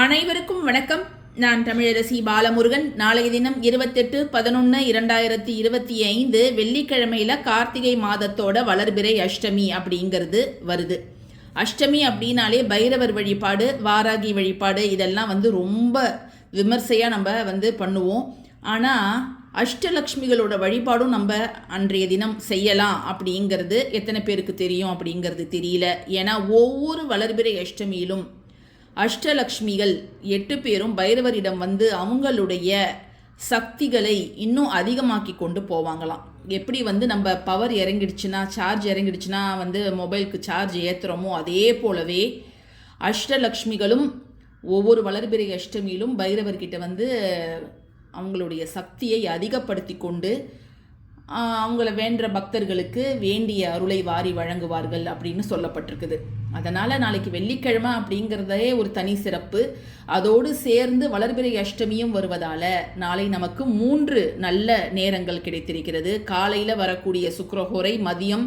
அனைவருக்கும் வணக்கம். நான் தமிழரசி பாலமுருகன். நாளைய தினம் இருபத்தெட்டு பதினொன்று இரண்டாயிரத்தி இருபத்தி ஐந்து வெள்ளிக்கிழமையில கார்த்திகை மாதத்தோட வளர்பிறை அஷ்டமி அப்படிங்கிறது வருது. அஷ்டமி அப்படின்னாலே பைரவர் வழிபாடு வாராகி வழிபாடு இதெல்லாம் வந்து ரொம்ப விமர்சையாக நம்ம வந்து பண்ணுவோம். ஆனால் அஷ்டலக்ஷ்மிகளோட வழிபாடும் நம்ம அன்றைய தினம் செய்யலாம் அப்படிங்கிறது எத்தனை பேருக்கு தெரியும் அப்படிங்கிறது தெரியல. ஏன்னா ஒவ்வொரு வளர்பிறை அஷ்டமியிலும் அஷ்டலக்ஷ்மிகள் எட்டு பேரும் பைரவரிடம் வந்து அவங்களுடைய சக்திகளை இன்னும் அதிகமாக்கி கொண்டு போவாங்களாம். எப்படி வந்து நம்ம பவர் இறங்கிடுச்சுன்னா சார்ஜ் இறங்கிடுச்சுன்னா வந்து மொபைலுக்கு சார்ஜ் ஏற்றுறோமோ அதே போலவே அஷ்டலக்ஷ்மிகளும் ஒவ்வொரு வளர்பிறை அஷ்டமியிலும் பைரவர்கிட்ட வந்து அவங்களுடைய சக்தியை அதிகப்படுத்தி கொண்டு அவங்கள வேண்ட பக்தர்களுக்கு வேண்டிய அருளை வாரி வழங்குவார்கள் அப்படின்னு சொல்லப்பட்டிருக்குது. அதனால் நாளைக்கு வெள்ளிக்கிழமை அப்படிங்கிறதே ஒரு தனி சிறப்பு. அதோடு சேர்ந்து வளர்பிறை அஷ்டமியும் வருவதால் நாளை நமக்கு மூன்று நல்ல நேரங்கள் கிடைத்திருக்கிறது. காலையில் வரக்கூடிய சுக்கரஹோரை மதியம்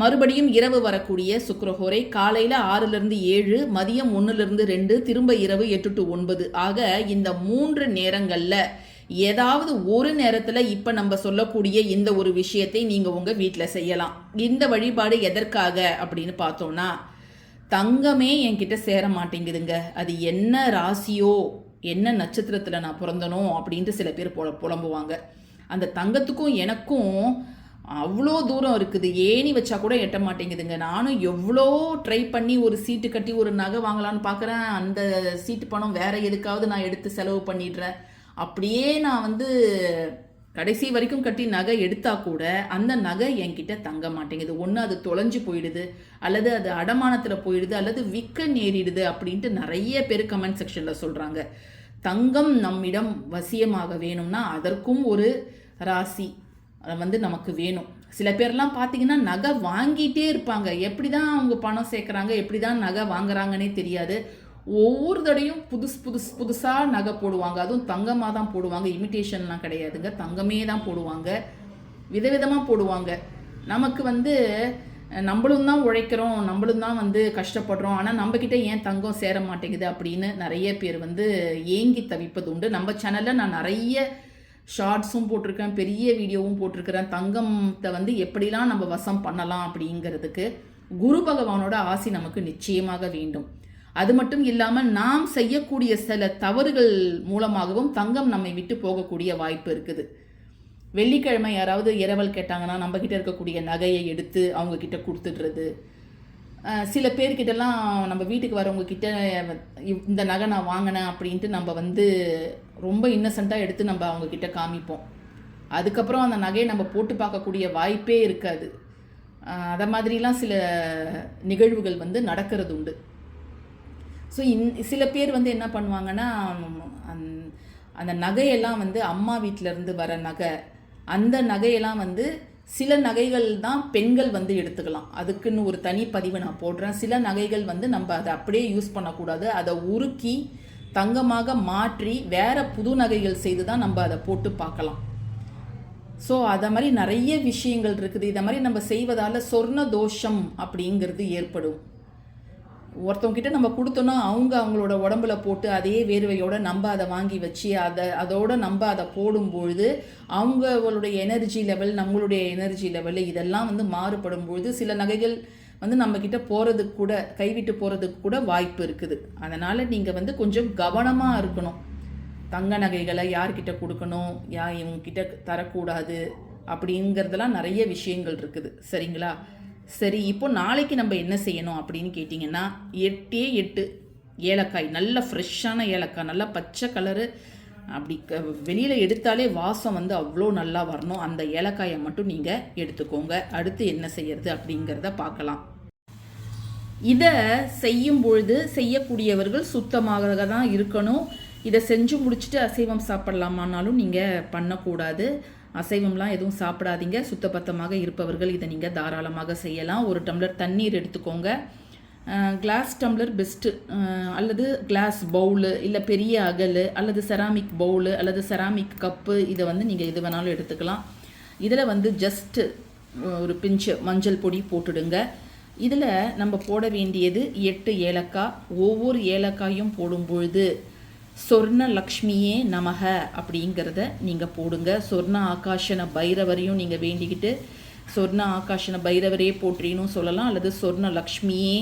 மறுபடியும் இரவு வரக்கூடிய சுக்கரஹோரை காலையில் ஆறுலேருந்து ஏழு மதியம் ஒன்றுலேருந்து ரெண்டு திரும்ப இரவு எட்டு டு ஒன்பது. ஆக இந்த மூன்று நேரங்களில் ஏதாவது ஒரு நேரத்தில் இப்போ நம்ம சொல்லக்கூடிய இந்த ஒரு விஷயத்தை நீங்கள் உங்கள் வீட்டில் செய்யலாம். இந்த வழிபாடு எதற்காக அப்படின்னு பார்த்தோன்னா தங்கமே என்கிட்ட சேர மாட்டேங்குதுங்க. அது என்ன ராசியோ என்ன நட்சத்திரத்தில் நான் பிறந்தனோ அப்படின்ட்டு சில பேர் புல புலம்புவாங்க. அந்த தங்கத்துக்கும் எனக்கும் அவ்வளோ தூரம் இருக்குது. ஏணி வச்சா கூட எட்ட மாட்டேங்குதுங்க. நானும் எவ்வளோ ட்ரை பண்ணி ஒரு சீட்டு கட்டி ஒரு நகை வாங்கலான்னு பார்க்குறேன் அந்த சீட்டு பணம் வேற எதுக்காவது நான் எடுத்து செலவு பண்ணிடுறேன். அப்படியே நான் வந்து கடைசி வரைக்கும் கட்டி நகை எடுத்தா கூட அந்த நகை என்கிட்ட தங்க மாட்டேங்குது. ஒன்று அது தொலைஞ்சு போயிடுது அல்லது அது அடமானத்தில் போயிடுது அல்லது விற்க நேரிடுது அப்படின்ட்டு நிறைய பேர் கமெண்ட் செக்ஷனில் சொல்கிறாங்க தங்கம் நம்மிடம் வசியமாக வேணும்னா அதற்கும் ஒரு ராசி வந்து நமக்கு வேணும். சில பேர்லாம் பார்த்தீங்கன்னா நகை வாங்கிட்டே இருப்பாங்க. எப்படி தான் அவங்க பணம் சேர்க்குறாங்க எப்படி தான் நகை வாங்குறாங்கன்னே தெரியாது. ஒவ்வொரு தடையும் புதுசு புதுசு புதுசாக நகை போடுவாங்க. அதுவும் தங்கமாக தான் போடுவாங்க. இமிட்டேஷன்லாம் கிடையாதுங்க. தங்கமே தான் போடுவாங்க. விதவிதமாக போடுவாங்க. நமக்கு வந்து நம்மளும் தான் உழைக்கிறோம். நம்மளும் தான் வந்து கஷ்டப்படுறோம். ஆனால் நம்மக்கிட்ட ஏன் தங்கம் சேர மாட்டேங்குது அப்படின்னு நிறைய பேர் வந்து ஏங்கி தவிப்பது உண்டு நம்ம சேனலில் நான் நிறைய ஷார்ட்ஸும் போட்டிருக்கேன். பெரிய வீடியோவும் போட்டிருக்கிறேன். தங்கத்தை வந்து எப்படிலாம் நம்ம வசம் பண்ணலாம் அப்படிங்கிறதுக்கு குரு பகவானோட ஆசி நமக்கு நிச்சயமாக வேண்டும். அது மட்டும் இல்லாமல் நாம் செய்யக்கூடிய சில தவறுகள் மூலமாகவும் தங்கம் நம்மை விட்டு போகக்கூடிய வாய்ப்பு இருக்குது. வெள்ளிக்கிழமை யாராவது இரவல் கேட்டாங்கன்னா நம்ம இருக்கக்கூடிய நகையை எடுத்து அவங்க கிட்ட கொடுத்துடுறது சில பேர்கிட்டலாம் நம்ம வீட்டுக்கு வரவங்க கிட்ட இந்த நகை நான் வாங்கினேன் அப்படின்ட்டு நம்ம வந்து ரொம்ப இன்னசென்ட்டாக எடுத்து நம்ம அவங்க கிட்ட காமிப்போம். அதுக்கப்புறம் அந்த நகையை நம்ம போட்டு பார்க்கக்கூடிய வாய்ப்பே இருக்காது. அதை மாதிரிலாம் சில நிகழ்வுகள் வந்து நடக்கிறது உண்டு ஸோ இன் சில பேர் வந்து என்ன பண்ணுவாங்கன்னா அந்த- அந்த நகையெல்லாம் வந்து அம்மா வீட்டிலேருந்து வர நகை அந்த நகையெல்லாம் வந்து சில நகைகள் தான் பெண்கள் வந்து எடுத்துக்கலாம். அதுக்குன்னு ஒரு தனி பதிவு நான் போடுறேன். சில நகைகள் வந்து நம்ம அதை அப்படியே யூஸ் பண்ணக்கூடாது. அதை உருக்கி தங்கமாக மாற்றி வேற புது நகைகள் செய்து தான் நம்ம அதை போட்டு பார்க்கலாம். ஸோ அதை மாதிரி நிறைய விஷயங்கள் இருக்குது. இதை மாதிரி நம்ம செய்வதால் சொர்ண தோஷம் அப்படிங்கிறது ஏற்படும். ஒருத்தவங்கிட்ட நம்ம கொடுத்தோன்னா அவங்க அவங்களோட உடம்புல போட்டு அதே வேர்வையோட நம்ம அதை வாங்கி வச்சு அதை அதோட நம்ம அதை போடும்பொழுது அவங்களுடைய எனர்ஜி லெவல் நம்மளுடைய எனர்ஜி லெவல் இதெல்லாம் வந்து மாறுபடும் பொழுது சில நகைகள் வந்து நம்ம போகிறதுக்கு கூட கைவிட்டு போகிறதுக்கு கூட வாய்ப்பு இருக்குது. அதனால் நீங்கள் வந்து கொஞ்சம் கவனமாக இருக்கணும். தங்க நகைகளை யார்கிட்ட கொடுக்கணும் யா இவங்கக்கிட்ட தரக்கூடாது அப்படிங்கிறதெல்லாம் நிறைய விஷயங்கள் இருக்குது. சரிங்களா? சரி இப்போ நாளைக்கு நம்ம என்ன செய்யணும் அப்படின்னு கேட்டிங்கன்னா எட்டே எட்டு ஏலக்காய் நல்ல ஃப்ரெஷ்ஷான ஏலக்காய் நல்லா பச்சை கலரு அப்படி க வெளியில் எடுத்தாலே வாசம் வந்து அவ்வளோ நல்லா வரணும். அந்த ஏலக்காயை மட்டும் நீங்கள் எடுத்துக்கோங்க. அடுத்து என்ன செய்யறது அப்படிங்கிறத பார்க்கலாம். இதை செய்யும் பொழுது செய்யக்கூடியவர்கள் சுத்தமாக தான் இருக்கணும். இதை செஞ்சு முடிச்சுட்டு அசைவம் சாப்பிட்லாமான்னாலும் நீங்கள் பண்ணக்கூடாது. அசைவம்லாம் எதுவும் சாப்பிடாதீங்க. சுத்தபத்தமாக இருப்பவர்கள் இதை நீங்கள் தாராளமாக செய்யலாம். ஒரு டம்ளர் தண்ணீர் எடுத்துக்கோங்க. கிளாஸ் டம்ளர் பெஸ்ட்டு அல்லது கிளாஸ் பவுலு இல்லை பெரிய அகல் அல்லது செராமிக் பவுலு அல்லது செராமிக் கப்பு இதை வந்து நீங்கள் எது வேணாலும் எடுத்துக்கலாம். இதில் வந்து ஜஸ்ட்டு ஒரு பிஞ்சு மஞ்சள் பொடி போட்டுடுங்க. இதில் நம்ம போட வேண்டியது எட்டு ஏலக்காய். ஒவ்வொரு ஏலக்காயும் போடும் பொழுது சொர்ண லக்ஷ்மியே நமக அப்படிங்கிறத நீங்கள் போடுங்க. சொர்ண ஆகாஷன பைரவரையும் நீங்கள் வேண்டிக்கிட்டு சொர்ண ஆகாஷன பைரவரே போற்றினும் சொல்லலாம் அல்லது சொர்ண லக்ஷ்மியே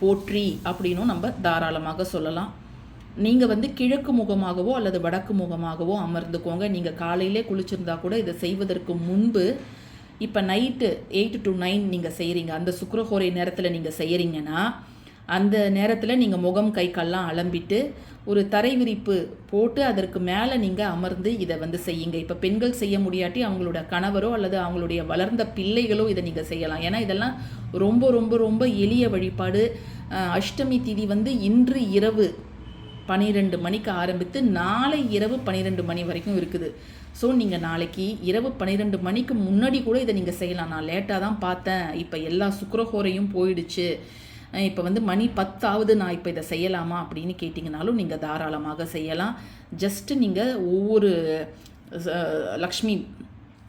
போற்றி அப்படின்னும் நம்ம தாராளமாக சொல்லலாம். நீங்கள் வந்து கிழக்கு முகமாகவோ அல்லது வடக்கு முகமாகவோ அமர்ந்துக்கோங்க. நீங்கள் காலையிலே குளிச்சிருந்தா கூட இதை செய்வதற்கு முன்பு இப்போ நைட்டு எயிட் டு நைன் நீங்கள் செய்கிறீங்க அந்த சுக்கரஹோரை நேரத்தில் நீங்கள் செய்கிறீங்கன்னா அந்த நேரத்தில் நீங்கள் முகம் கை கால்லாம் அலம்பிட்டு ஒரு தரை விரிப்பு போட்டு அதற்கு மேலே நீங்கள் அமர்ந்து இதை வந்து செய்யுங்க. இப்போ பெண்கள் செய்ய முடியாட்டி அவங்களோட கணவரோ அல்லது அவங்களுடைய வளர்ந்த பிள்ளைகளோ இதை நீங்கள் செய்யலாம். ஏன்னா இதெல்லாம் ரொம்ப ரொம்ப ரொம்ப எளிய வழிபாடு. அஷ்டமி திதி வந்து இன்று இரவு பன்னிரெண்டு மணிக்கு ஆரம்பித்து நாளை இரவு பன்னிரெண்டு மணி வரைக்கும் இருக்குது. ஸோ நீங்கள் நாளைக்கு இரவு பன்னிரெண்டு மணிக்கு முன்னாடி கூட இதை நீங்கள் செய்யலாம். நான் லேட்டாக தான் பார்த்தேன். இப்போ எல்லா சுக்கரஹோரையும் போயிடுச்சு. இப்போ வந்து மணி பத்தாவது நான் இப்போ இதை செய்யலாமா அப்படின்னு கேட்டிங்கனாலும் நீங்கள் தாராளமாக செய்யலாம். ஜஸ்ட்டு நீங்கள் ஒவ்வொரு லக்ஷ்மி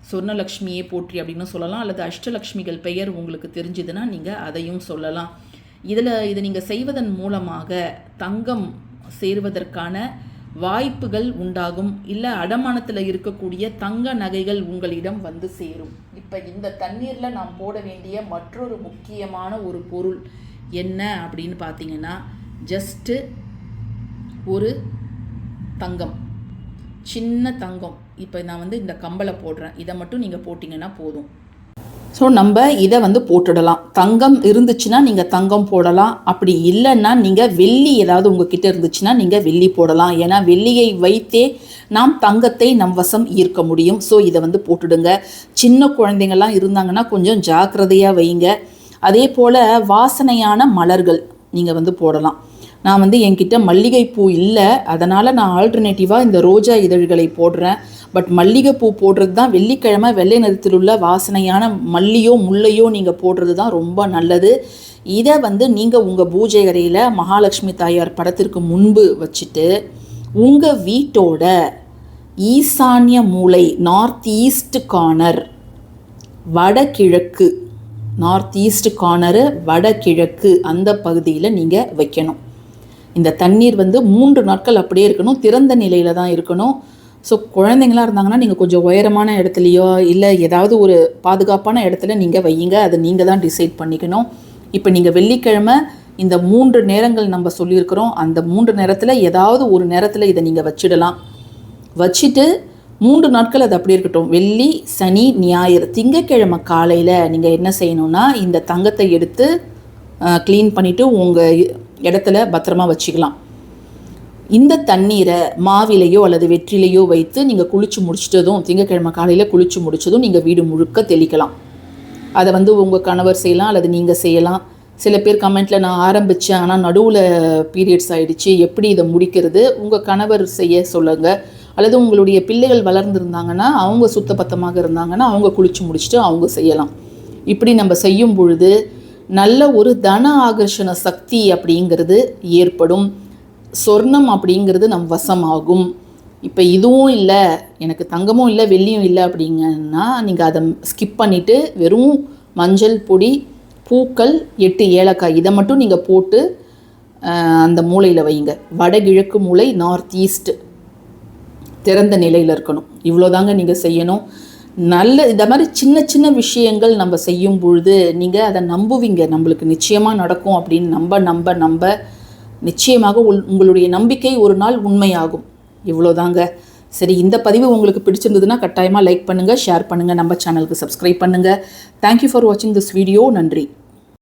சொர்ணலக்ஷ்மியே போற்றி அப்படின்னு சொல்லலாம். அல்லது அஷ்டலக்ஷ்மிகள் பெயர் உங்களுக்கு தெரிஞ்சுதுன்னா நீங்கள் அதையும் சொல்லலாம். இதில் இதை நீங்கள் செய்வதன் மூலமாக தங்கம் சேருவதற்கான வாய்ப்புகள் உண்டாகும். இல்லை அடமானத்தில் இருக்கக்கூடிய தங்க நகைகள் உங்களிடம் வந்து சேரும். இப்போ இந்த தண்ணீரில் நாம் போட வேண்டிய மற்றொரு முக்கியமான ஒரு பொருள் என்ன அப்படின்னு பார்த்தீங்கன்னா ஜஸ்ட்டு ஒரு தங்கம். சின்ன தங்கம். இப்போ நான் வந்து இந்த கம்பலை போடுறேன். இதை மட்டும் நீங்கள் போட்டிங்கன்னா போதும். ஸோ நம்ம இதை வந்து போட்டுடலாம். தங்கம் இருந்துச்சுன்னா நீங்கள் தங்கம் போடலாம். அப்படி இல்லைன்னா நீங்கள் வெள்ளி ஏதாவது உங்ககிட்ட இருந்துச்சுன்னா நீங்கள் வெள்ளி போடலாம். ஏன்னா வெள்ளியை வைத்தே நாம் தங்கத்தை நம் வசம் ஈர்க்க முடியும். ஸோ இதை வந்து போட்டுடுங்க. சின்ன குழந்தைங்கள்லாம் இருந்தாங்கன்னா கொஞ்சம் ஜாக்கிரதையாக வைங்க. அதே போல் வாசனையான மலர்கள் நீங்கள் வந்து போடலாம். நான் வந்து என்கிட்ட மல்லிகைப்பூ இல்லை அதனால் நான் ஆல்டர்னேட்டிவாக இந்த ரோஜா இதழ்களை போடுறேன். பட் மல்லிகைப்பூ போடுறது தான் வெள்ளிக்கிழமை வெள்ளை நிறத்தில் உள்ள வாசனையான மல்லியோ முல்லையோ நீங்கள் போடுறது தான் ரொம்ப நல்லது. இதை வந்து நீங்கள் உங்கள் பூஜை அறையில் மகாலட்சுமி தாயார் படத்திற்கு முன்பு வச்சுட்டு உங்கள் வீட்டோட ஈசான்ய மூலை நார்த் ஈஸ்ட் கார்னர் வடகிழக்கு நார்த் ஈஸ்ட் கார்னரு வடகிழக்கு அந்த பகுதியில் நீங்கள் வைக்கணும். இந்த தண்ணீர் வந்து மூன்று நாட்கள் அப்படியே இருக்கணும். திறந்த நிலையில் தான் இருக்கணும். ஸோ குழந்தைங்களா இருந்தாங்கன்னா நீங்கள் கொஞ்சம் உயரமான இடத்துலையோ இல்லை ஏதாவது ஒரு பாதுகாப்பான இடத்துல நீங்கள் வையுங்க. அதை நீங்கள் தான் டிசைட் பண்ணிக்கணும். இப்போ நீங்கள் வெள்ளிக்கிழமை இந்த மூன்று நேரங்கள் நம்ம சொல்லியிருக்கிறோம். அந்த மூன்று நேரத்தில் ஏதாவது ஒரு நேரத்தில் இதை நீங்கள் வச்சிடலாம். வச்சுட்டு மூன்று நாட்கள் அது அப்படி இருக்கட்டும். வெள்ளி சனி ஞாயிறு திங்கக்கிழமை காலையில் நீங்கள் என்ன செய்யணும்னா இந்த தங்கத்தை எடுத்து க்ளீன் பண்ணிவிட்டு உங்கள் இடத்துல பத்திரமா வச்சுக்கலாம். இந்த தண்ணீரை மாவிலையோ அல்லது வெற்றிலையோ வைத்து நீங்கள் குளிச்சு முடிச்சிட்டதும் திங்கக்கிழமை காலையில் குளிச்சு முடிச்சதும் நீங்கள் வீடு முழுக்க தெளிக்கலாம். அதை வந்து உங்கள் கணவர் செய்யலாம் அல்லது நீங்கள் செய்யலாம். சில பேர் கமெண்ட்டில் நான் ஆரம்பித்தேன் ஆனால் நடுவில் பீரியட்ஸ் ஆகிடுச்சு எப்படி இதை முடிக்கிறது? உங்கள் கணவர் செய்ய சொல்லுங்கள் அல்லது உங்களுடைய பிள்ளைகள் வளர்ந்துருந்தாங்கன்னா அவங்க சுத்தபத்தமாக இருந்தாங்கன்னா அவங்க குளிச்சு முடிச்சுட்டு அவங்க செய்யலாம். இப்படி நம்ம செய்யும் பொழுது நல்ல ஒரு தன ஆகர்ஷண சக்தி அப்படிங்கிறது ஏற்படும். சொர்ணம் அப்படிங்கிறது நம் வசமாகும். இப்போ இதுவும் இல்லை எனக்கு தங்கமும் இல்லை வெள்ளியும் இல்லை அப்படிங்கன்னா நீங்கள் அதை ஸ்கிப் பண்ணிவிட்டு வெறும் மஞ்சள் பொடி பூக்கள் எட்டு ஏலக்காய் இதை மட்டும் நீங்கள் போட்டு அந்த மூலையில் வைங்க. வடகிழக்கு மூலை நார்த் ஈஸ்ட் திறந்த நிலையில் இருக்கணும். இவ்வளோதாங்க நீங்கள் செய்யணும். நல்ல இந்த மாதிரி சின்ன சின்ன விஷயங்கள் நம்ம செய்யும் பொழுது நீங்கள் அதை நம்புவீங்க. நம்மளுக்கு நிச்சயமாக நடக்கும் அப்படின்னு நம்ப நம்ப நம்ப. நிச்சயமாக உள் உங்களுடைய நம்பிக்கை ஒரு நாள் உண்மையாகும். இவ்வளோதாங்க சரி இந்த பதிவு உங்களுக்கு பிடிச்சிருந்ததுன்னா கட்டாயமாக லைக் பண்ணுங்கள் ஷேர் பண்ணுங்கள் நம்ம சேனலுக்கு சப்ஸ்கிரைப் பண்ணுங்கள் தேங்க்யூ ஃபார் வாட்சிங் திஸ் வீடியோ நன்றி.